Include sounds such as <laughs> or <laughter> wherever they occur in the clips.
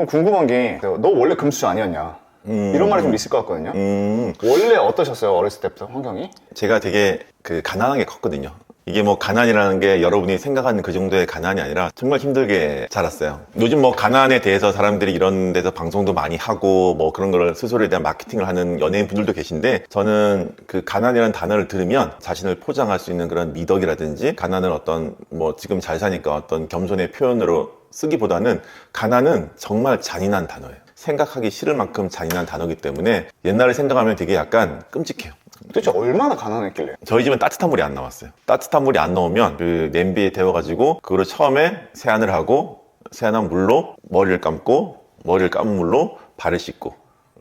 좀 궁금한 게 너 원래 금수저 아니었냐 음. 이런 말이 좀 있을 것 같거든요 음, 원래 어떠셨어요 어렸을 때부터 환경이? 제가 되게 그 가난하게 컸거든요. 이게 뭐 가난이라는 게 여러분이 생각하는 그 정도의 가난이 아니라 정말 힘들게 자랐어요. 요즘 뭐 가난에 대해서 사람들이 이런 데서 방송도 많이 하고 뭐 그런 걸 스스로에 대한 마케팅을 하는 연예인 분들도 계신데 저는 그 가난이라는 단어를 들으면 자신을 포장할 수 있는 그런 미덕이라든지 가난을 어떤 뭐 지금 잘 사니까 어떤 겸손의 표현으로 쓰기보다는 가난은 정말 잔인한 단어예요. 생각하기 싫을 만큼 잔인한 단어이기 때문에 옛날을 생각하면 되게 약간 끔찍해요. 도대체 얼마나 가난했길래 저희 집은 따뜻한 물이 안 나왔어요. 따뜻한 물이 안 나오면 그 냄비에 데워가지고 그거를 처음에 세안을 하고 세안한 물로 머리를 감고 머리를 감은 물로 발을 씻고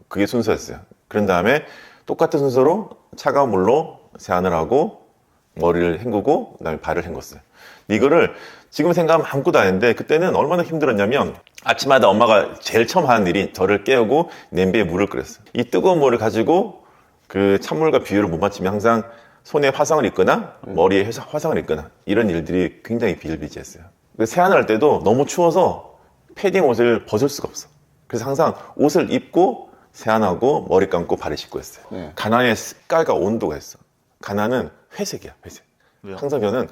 그게 순서였어요. 그런 다음에 똑같은 순서로 차가운 물로 세안을 하고 머리를 헹구고 그다음에 발을 헹궜어요. 이거를 지금 생각하면 아무것도 아닌데 그때는 얼마나 힘들었냐면 아침마다 엄마가 제일 처음 하는 일이 저를 깨우고 냄비에 물을 끓였어요. 이 뜨거운 물을 가지고 그 찬물과 비율을 못 맞추면 항상 손에 화상을 입거나 머리에 화상을 입거나 이런 일들이 굉장히 비일비재했어요. 그 세안을 할 때도 너무 추워서 패딩 옷을 벗을 수가 없어. 그래서 항상 옷을 입고 세안하고 머리 감고 발을 씻고 했어요. 네. 가난의 색깔과 온도가 있어. 가난은 회색이야, 회색. 항상 저는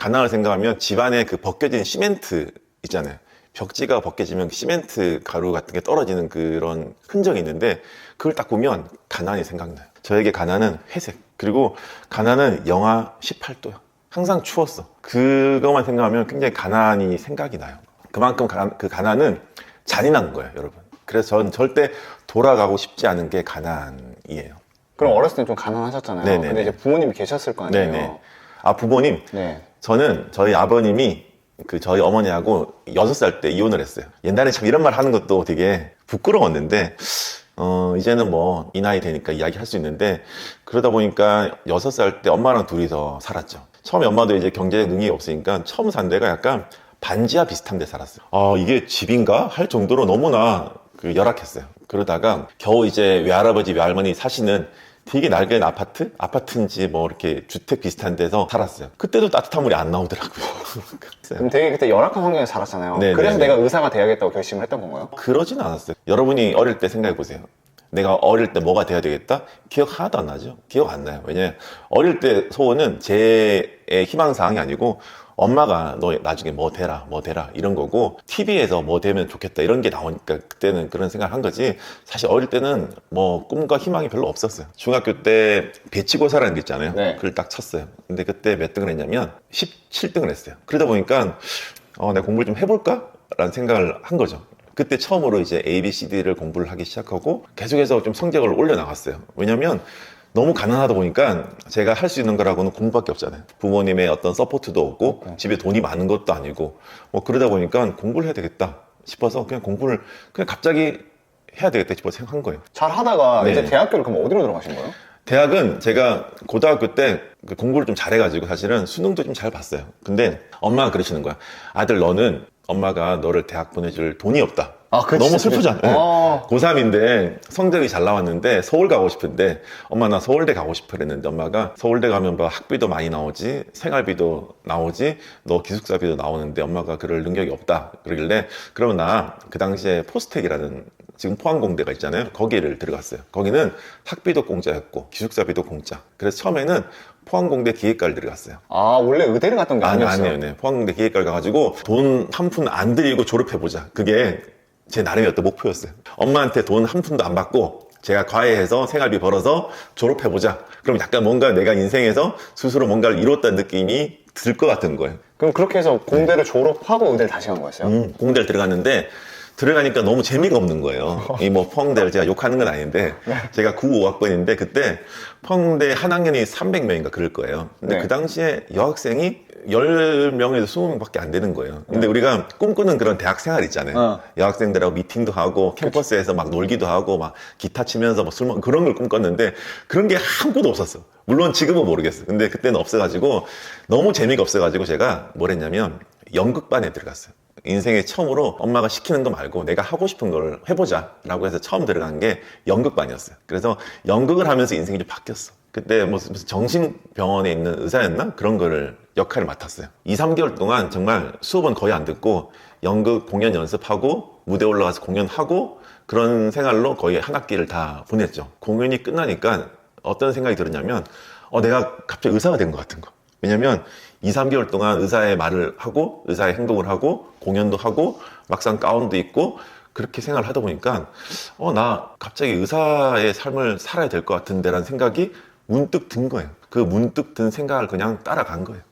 가난을 생각하면 집안에 그 벗겨진 시멘트 있잖아요. 벽지가 벗겨지면 시멘트 가루 같은 게 떨어지는 그런 흔적이 있는데 그걸 딱 보면 가난이 생각나요. 저에게 가난은 회색. 그리고 가난은 영하 18도야. 항상 추웠어. 그것만 생각하면 굉장히 가난이 생각이 나요. 그만큼 가, 그 가난은 잔인한 거예요, 여러분. 그래서 전 절대 돌아가고 싶지 않은 게 가난이에요. 그럼 어렸을 때 좀 가난하셨잖아요 네네네. 근데 이제 부모님이 계셨을 거 아니에요 네네. 아, 부모님. 네. 저는 저희 아버님이 그 저희 어머니하고 여섯 살 때 이혼을 했어요. 옛날에 참 이런 말 하는 것도 되게 부끄러웠는데, 어, 이제는 뭐 이 나이 되니까 이야기할 수 있는데, 그러다 보니까 여섯 살 때 엄마랑 둘이서 살았죠. 처음에 엄마도 이제 경제적 능력이 없으니까 처음 산 데가 약간 반지하 비슷한 데 살았어요. 아, 이게 집인가? 할 정도로 너무나 그 열악했어요. 그러다가 겨우 이제 외할아버지, 외할머니 사시는 되게 낡은 아파트? 아파트인지 뭐 이렇게 주택 비슷한 데서 살았어요. 그때도 따뜻한 물이 안 나오더라고요. <laughs> 그럼 되게 그때 열악한 환경에서 살았잖아요 네, 그래서 네, 내가 의사가 돼야겠다고 결심을 했던 건가요? 그러진 않았어요. 여러분이 어릴 때 생각해 보세요. 내가 어릴 때 뭐가 돼야 되겠다? 기억 하나도 안 나죠? 기억 안 나요. 왜냐면 어릴 때 소원은 제 희망사항이 아니고 엄마가 너 나중에 뭐 되라, 뭐 되라 이런 거고 TV에서 뭐 되면 좋겠다 이런 게 나오니까 그때는 그런 생각을 한 거지 사실 어릴 때는 뭐 꿈과 희망이 별로 없었어요. 중학교 때 배치고사라는 게 있잖아요. 네. 그걸 딱 쳤어요. 근데 그때 몇 등을 했냐면 17등을 했어요. 그러다 보니까 어, 내가 공부를 좀 해볼까? 라는 생각을 한 거죠. 그때 처음으로 이제 A, B, C, D를 공부를 하기 시작하고 계속해서 좀 성적을 올려 나갔어요. 왜냐면 너무 가난하다 보니까 제가 할 수 있는 거라고는 공부밖에 없잖아요. 부모님의 어떤 서포트도 없고 집에 돈이 많은 것도 아니고 뭐 그러다 보니까 공부를 해야 되겠다 싶어서 그냥 공부를 그냥 갑자기 해야 되겠다 싶어서 생각한 거예요. 잘 하다가 네. 이제 대학교를 그럼 어디로 들어가신 거예요? 대학은 제가 고등학교 때그 공부를 좀 잘해가지고 사실은 수능도 좀 잘 봤어요. 근데 엄마가 그러시는 거야. 아들 너는 엄마가 너를 대학 보내줄 돈이 없다. 아, 너무 슬프잖아. 그래. 아. 고3인데 성적이 잘 나왔는데 서울 가고 싶은데 엄마 나 서울대 가고 싶어 그랬는데 엄마가 서울대 가면 뭐 학비도 많이 나오지 생활비도 나오지 너 기숙사비도 나오는데 엄마가 그럴 능력이 없다 그러길래 그러면 나 그 당시에 포스텍이라는 지금 포항공대가 있잖아요 거기를 들어갔어요 거기는 학비도 공짜였고 기숙사비도 공짜 그래서 처음에는 포항공대 기획과를 들어갔어요 아 원래 의대를 갔던 게 아니, 아니었어요? 아니에요. 네. 포항공대 기획과를 가가지고 돈 한 푼 안 들이고 졸업해보자. 그게 제 나름의 어떤 목표였어요. 엄마한테 돈 한 푼도 안 받고 제가 과외해서 생활비 벌어서 졸업해보자. 그럼 약간 뭔가 내가 인생에서 스스로 뭔가를 이뤘다는 느낌이 들 것 같은 거예요. 그럼 그렇게 해서 공대를 졸업하고 의대를 다시 간 거였어요? 음, 공대를 들어갔는데 들어가니까 너무 재미가 없는 거예요. 이뭐 포항대를 제가 욕하는 건 아닌데 제가 95학번인데 그때 포항대 한 학년이 300명인가 그럴 거예요. 근데 네. 그 당시에 여학생이 10명에서 20명밖에 안 되는 거예요. 근데 우리가 꿈꾸는 그런 대학 생활 있잖아요. 어. 여학생들하고 미팅도 하고 캠퍼스에서 막 놀기도 하고 막 기타 치면서 뭐술먹 그런 걸 꿈꿨는데 그런 게한 곳도 없었어. 물론 지금은 모르겠어. 근데 그때는 없어가지고 너무 재미가 없어가지고 제가 뭘 했냐면 연극반에 들어갔어요. 인생에 처음으로 엄마가 시키는 거 말고 내가 하고 싶은 걸 해보자 라고 해서 처음 들어간 게 연극반이었어요. 그래서 연극을 하면서 인생이 좀 바뀌었어. 그때 무슨 정신병원에 있는 의사였나? 그런 거를 역할을 맡았어요. 2, 3개월 동안 정말 수업은 거의 안 듣고 연극 공연 연습하고 무대 올라가서 공연하고 그런 생활로 거의 한 학기를 다 보냈죠. 공연이 끝나니까 어떤 생각이 들었냐면 어, 내가 갑자기 의사가 된 것 같은 거. 왜냐면 2, 3개월 동안 의사의 말을 하고 의사의 행동을 하고 공연도 하고 막상 가운도 입고 그렇게 생활을 하다 보니까 어, 나 갑자기 의사의 삶을 살아야 될 것 같은데라는 생각이 문득 든 거예요. 그 문득 든 생각을 그냥 따라간 거예요.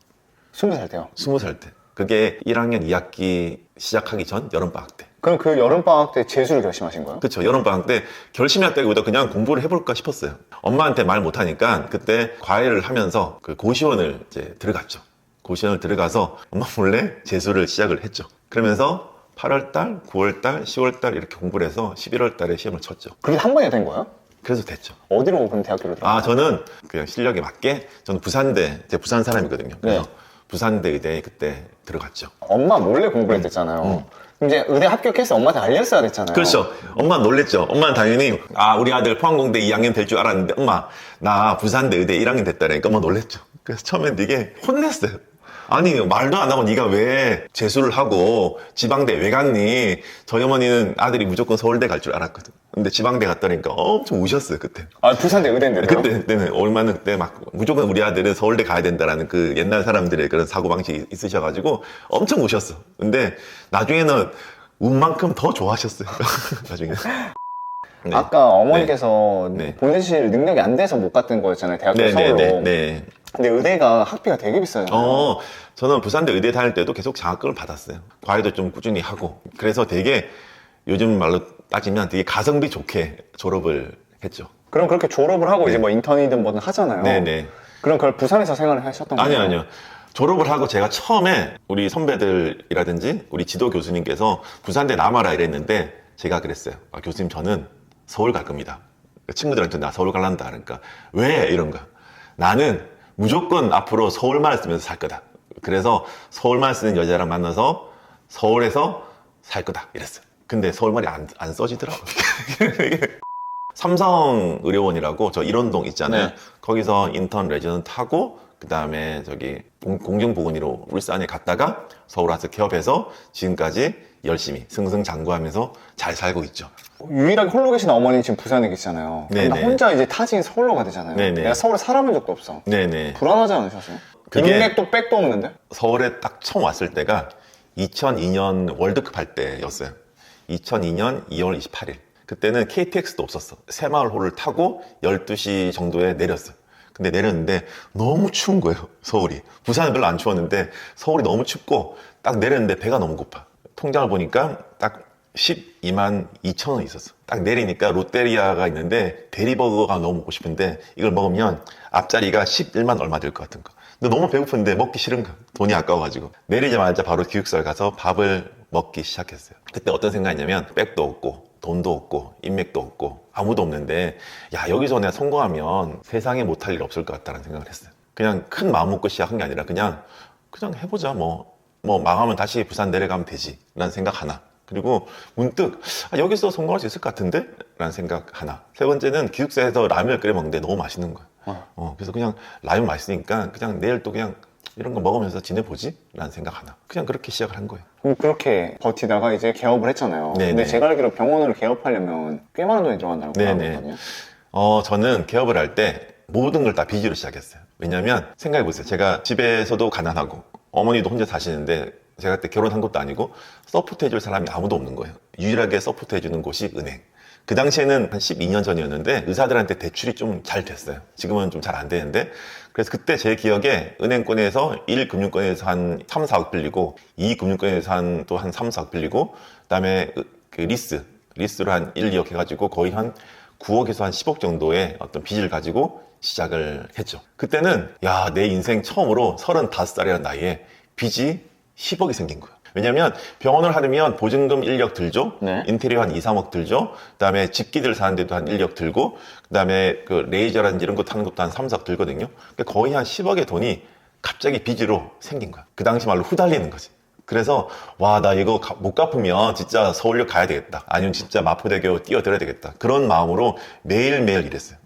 스무 살 때요. 스무 살 때. 그게 1학년 2학기 시작하기 전 여름방학 때. 그럼 그 여름방학 때 재수를 결심하신 거예요? 그쵸. 여름방학 때 결심했다기보다 그냥 공부를 해볼까 싶었어요. 엄마한테 말 못하니까 그때 과외를 하면서 그 고시원을 이제 들어갔죠. 고시원을 들어가서 엄마 몰래 재수를 시작을 했죠. 그러면서 8월달, 9월달, 10월달 이렇게 공부를 해서 11월달에 시험을 쳤죠. 그게 한 번에 된 거예요? 그래서 됐죠. 어디로 그럼 대학교를 들어? 아, 저는 그냥 실력에 맞게 저는 부산대, 제가 부산 사람이거든요. 그래서 네. 부산대 의대에 그때 들어갔죠. 엄마 몰래 공부를 했댔잖아요. 그럼 이제 의대 합격해서 엄마한테 알렸어야 됐잖아요. 음. 그렇죠. 엄마 놀랬죠. 엄마는 당연히 아 우리 아들 포항공대 2학년 될 줄 알았는데 엄마 나 부산대 의대 1학년 됐다니까 엄마 놀랬죠. 그래서 처음엔 되게 혼냈어요. 아니 말도 안 하고 네가 왜 재수를 하고 지방대 왜 갔니? 저희 어머니는 아들이 무조건 서울대 갈 줄 알았거든. 근데 지방대 갔다니까 엄청 우셨어요 그때. 아, 부산대 의대인데요? 그때 그때는 얼마나 그때 막 무조건 우리 아들은 서울대 가야 된다라는 그 옛날 사람들의 그런 사고 방식이 있으셔가지고 엄청 우셨어. 근데 나중에는 운만큼 더 좋아하셨어요. <laughs> 나중에. 네. 아까 어머니께서 네. 보내실 능력이 안 돼서 못 갔던 거였잖아요. 대학교 네, 네, 서울로. 네, 네. 근데 의대가 학비가 되게 비싸잖아요. 어, 저는 부산대 의대 다닐 때도 계속 장학금을 받았어요. 과외도 좀 꾸준히 하고. 그래서 되게 요즘 말로 따지면 되게 가성비 좋게 졸업을 했죠. 그럼 그렇게 졸업을 하고 이제 뭐 인턴이든 뭐든 하잖아요. 네, 네. 그럼 그걸 부산에서 생활을 하셨던 거예요? 아니요, 아니요. 졸업을 하고 제가 처음에 우리 선배들이라든지 우리 지도 교수님께서 부산대 남아라 이랬는데 제가 그랬어요. 아, 교수님 저는 서울 갈 겁니다. 친구들한테 나 서울 갈란다. 그러니까 왜 이런가? 나는 무조건 앞으로 서울말 쓰면서 살 거다. 그래서 서울말 쓰는 여자랑 만나서 서울에서 살 거다. 이랬어요. 근데 서울말이 안, 안 써지더라고요. <laughs> 삼성 의료원이라고 저 일원동 있잖아요. 네. 거기서 인턴 레지던트 하고 그 다음에 저기 공- 공중보건의로 울산에 갔다가 서울 와서 개업해서 지금까지 열심히 승승장구하면서 잘 살고 있죠. 유일하게 홀로 계신 어머니 지금 부산에 계시잖아요. 네, 나 네. 혼자 이제 타지인 서울로 가 되잖아요. 네, 네. 내가 서울에 살아본 적도 없어. 네네. 불안하지 않으셨어요? 그게- 인맥도 백도 없는데? 서울에 딱 처음 왔을 때가 2002년 월드컵 할 때였어요. 2002년 2월 28일. 그때는 KTX도 없었어. 새마을 호를 타고 12시 정도에 내렸어. 근데 내렸는데 너무 추운 거예요, 서울이. 부산은 별로 안 추웠는데 서울이 너무 춥고 딱 내렸는데 배가 너무 고파. 통장을 보니까 딱 12만 2천 원 있었어. 딱 내리니까 롯데리아가 있는데 대리버거가 너무 먹고 싶은데 이걸 먹으면 앞자리가 11만 얼마 들것 같은 거. 근데 너무 배고픈데 먹기 싫은 거. 돈이 아까워가지고. 내리자마자 바로 기숙사를 가서 밥을 먹기 시작했어요. 그때 어떤 생각이냐면 백도 없고 돈도 없고 인맥도 없고 아무도 없는데 야 여기서 내가 성공하면 세상에 못할 일 없을 것 같다는 생각을 했어요. 그냥 큰 마음 먹고 시작한 게 아니라 그냥 그냥 해보자 뭐 뭐 망하면 다시 부산 내려가면 되지 라는 생각 하나 그리고 문득 아, 여기서 성공할 수 있을 것 같은데 라는 생각 하나 세 번째는 기숙사에서 라면을 끓여 먹는데 너무 맛있는 거야 어. 어, 그래서 그냥 라면 맛있으니까 그냥 내일 또 그냥 이런 거 먹으면서 지내보지 라는 생각 하나 그냥 그렇게 시작을 한 거예요 그럼 그렇게 버티다가 이제 개업을 했잖아요. 네, 근데 네. 제가 알기로 병원을 개업하려면 꽤 많은 돈이 들어간다고 네, 네. 있거든요. 어, 저는 개업을 할 때 모든 걸 다 빚으로 시작했어요. 왜냐면 생각해보세요. 제가 집에서도 가난하고 어머니도 혼자 사시는데 제가 그때 결혼한 것도 아니고 서포트 해줄 사람이 아무도 없는 거예요. 유일하게 서포트 해주는 곳이 은행. 그 당시에는 한 12년 전이었는데 의사들한테 대출이 좀 잘 됐어요. 지금은 좀 잘 안 되는데 그래서 그때 제 기억에 은행권에서 1금융권에서 한 3, 4억 빌리고 2금융권에서 한 또한 3, 4억 빌리고 그다음에 그 리스 리스로 한 1, 2억 해가지고 거의 한 9억에서 한 10억 정도의 어떤 빚을 가지고 시작을 했죠. 그때는 야, 내 인생 처음으로 35살이라는 나이에 빚이 10억이 생긴 거야. 왜냐면 병원을 하려면 보증금 1억 들죠. 네. 인테리어 한 2, 3억 들죠. 그다음에 집기들 사는 데도 한 1억 들고 그다음에 그 레이저라든지 이런 거 타는 것도 한 3, 4억 들거든요. 그러니까 거의 한 10억의 돈이 갑자기 빚으로 생긴 거야. 그 당시 말로 후달리는 거지. 그래서 와 나 이거 가- 못 갚으면 진짜 서울역 가야 되겠다. 아니면 진짜 마포대교 뛰어들어야 되겠다. 그런 마음으로 매일매일 일했어요.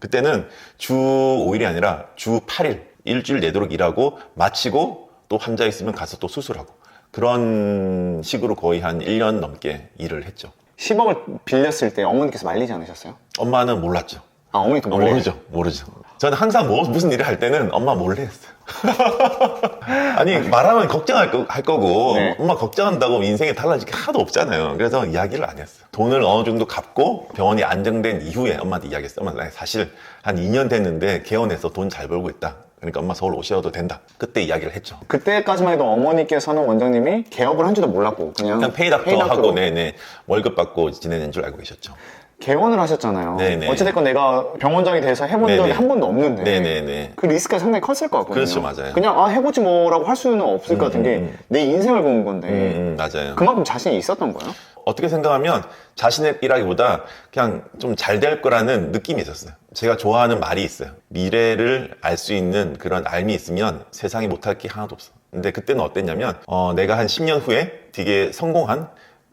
그때는 주 5일이 아니라 주 8일 일주일 내도록 일하고 마치고 또 환자 있으면 가서 또 수술하고 그런 식으로 거의 한 1년 넘게 일을 했죠. 10억을 빌렸을 때 어머니께서 말리지 않으셨어요? 엄마는 몰랐죠. 아, 어머니도 어, 몰래? 모르죠. 모르죠. 저는 항상 뭐, 무슨 일을 할 때는 엄마 몰래 했어요. <laughs> 아니, 말하면 걱정할 거, 할 거고, 네. 엄마 걱정한다고 인생에 달라질 게 하나도 없잖아요. 그래서 이야기를 안 했어요. 돈을 어느 정도 갚고 병원이 안정된 이후에 엄마한테 이야기했어요. 엄마, 나 사실 한 2년 됐는데 개원해서 돈 잘 벌고 있다. 그러니까 엄마 서울 오셔도 된다. 그때 이야기를 했죠. 그때까지만 해도 어머니께서는 원장님이 개업을 한 줄도 몰랐고 그냥, 그냥 페이닥터 하고, 네네. 월급 받고 지내는 줄 알고 계셨죠. 개원을 하셨잖아요. 네네. 어찌됐건 내가 병원장이 돼서 해본 적이 네네. 한 번도 없는데 네네네. 그 리스크가 상당히 컸을 것 같거든요. 그렇죠, 맞아요. 그냥 아 해보지 뭐라고 할 수는 없을 것 같은 게 내 인생을 보는 건데 음, 음, 맞아요. 그만큼 자신이 있었던 거예요. 어떻게 생각하면 자신이라기보다 그냥 좀 잘 될 거라는 느낌이 있었어요. 제가 좋아하는 말이 있어요. 미래를 알 수 있는 그런 알미 있으면 세상에 못할 게 하나도 없어. 근데 그때는 어땠냐면 어, 내가 한 10년 후에 되게 성공한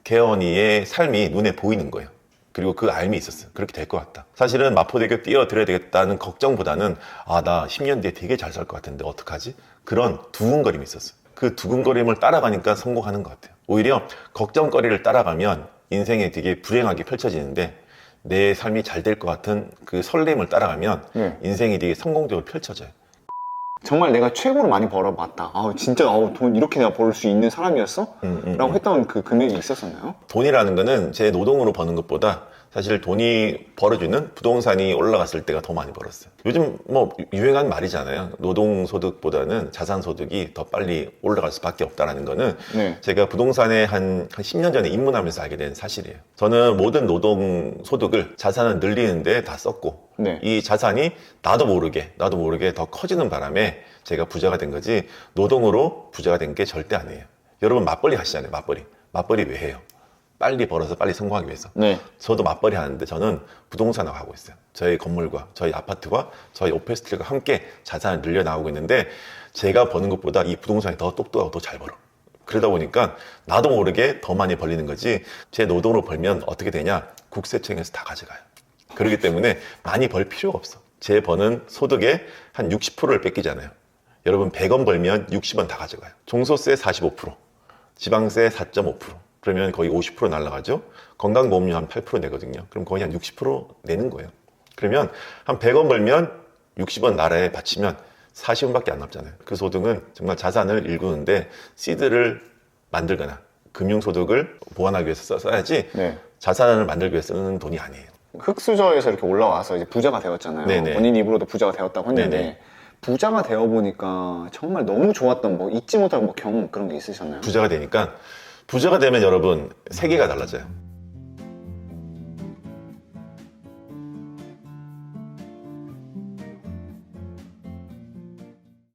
개원이의 삶이 눈에 보이는 거예요. 그리고 그 알미 있었어요. 그렇게 될 것 같다. 사실은 마포대교 뛰어들어야 되겠다는 걱정보다는 아, 나 10년 뒤에 되게 잘 살 것 같은데 어떡하지? 그런 두근거림이 있었어요. 그 두근거림을 따라가니까 성공하는 것 같아요. 오히려 걱정거리를 따라가면 인생에 되게 불행하게 펼쳐지는데 내 삶이 잘 될 것 같은 그 설렘을 따라가면 네. 인생이 되게 성공적으로 펼쳐져요. 정말 내가 최고로 많이 벌어봤다. 아 진짜 아우, 돈 이렇게 내가 벌 수 있는 사람이었어? 음, 음, 라고 했던 그 금액이 있었었나요? 돈이라는 거는 제 노동으로 버는 것보다 사실 돈이 벌어주는 부동산이 올라갔을 때가 더 많이 벌었어요. 요즘 뭐 유행한 말이잖아요. 노동소득보다는 자산소득이 더 빨리 올라갈 수밖에 없다라는 거는 네. 제가 부동산에 한, 한 10년 전에 입문하면서 알게 된 사실이에요. 저는 모든 노동소득을 자산을 늘리는데 다 썼고 네. 이 자산이 나도 모르게 나도 모르게 더 커지는 바람에 제가 부자가 된 거지 노동으로 부자가 된 게 절대 아니에요. 여러분 맞벌이 하시잖아요. 맞벌이. 맞벌이 왜 해요? 빨리 벌어서 빨리 성공하기 위해서. 네. 저도 맞벌이 하는데 저는 부동산하고 하고 있어요. 저희 건물과 저희 아파트와 저희 오피스텔과 함께 자산을 늘려 나오고 있는데 제가 버는 것보다 이 부동산이 더 똑똑하고 더 잘 벌어. 그러다 보니까 나도 모르게 더 많이 벌리는 거지 제 노동으로 벌면 어떻게 되냐 국세청에서 다 가져가요. 그렇기 때문에 많이 벌 필요가 없어. 제 버는 소득의 한 60%를 뺏기잖아요. 여러분 100원 벌면 60원 다 가져가요. 종소세 45%, 지방세 4.5%. 그러면 거의 50% 날라가죠. 건강보험료 한 8% 내거든요. 그럼 거의 한 60% 내는 거예요. 그러면 한 100원 벌면 60원 나라에 바치면 40원밖에 안 남잖아요. 그 소득은 정말 자산을 일구는데 시드를 만들거나 금융소득을 보완하기 위해서 써- 써야지 네. 자산을 만들기 위해서 쓰는 돈이 아니에요. 흑수저에서 이렇게 올라와서 이제 부자가 되었잖아요. 네네. 본인 입으로도 부자가 되었다고 했는데 네네. 부자가 되어 보니까 정말 너무 좋았던 뭐 잊지 못할 뭐 경험 그런 게 있으셨나요? 부자가 되니까 부자가 되면 여러분 세계가 달라져요.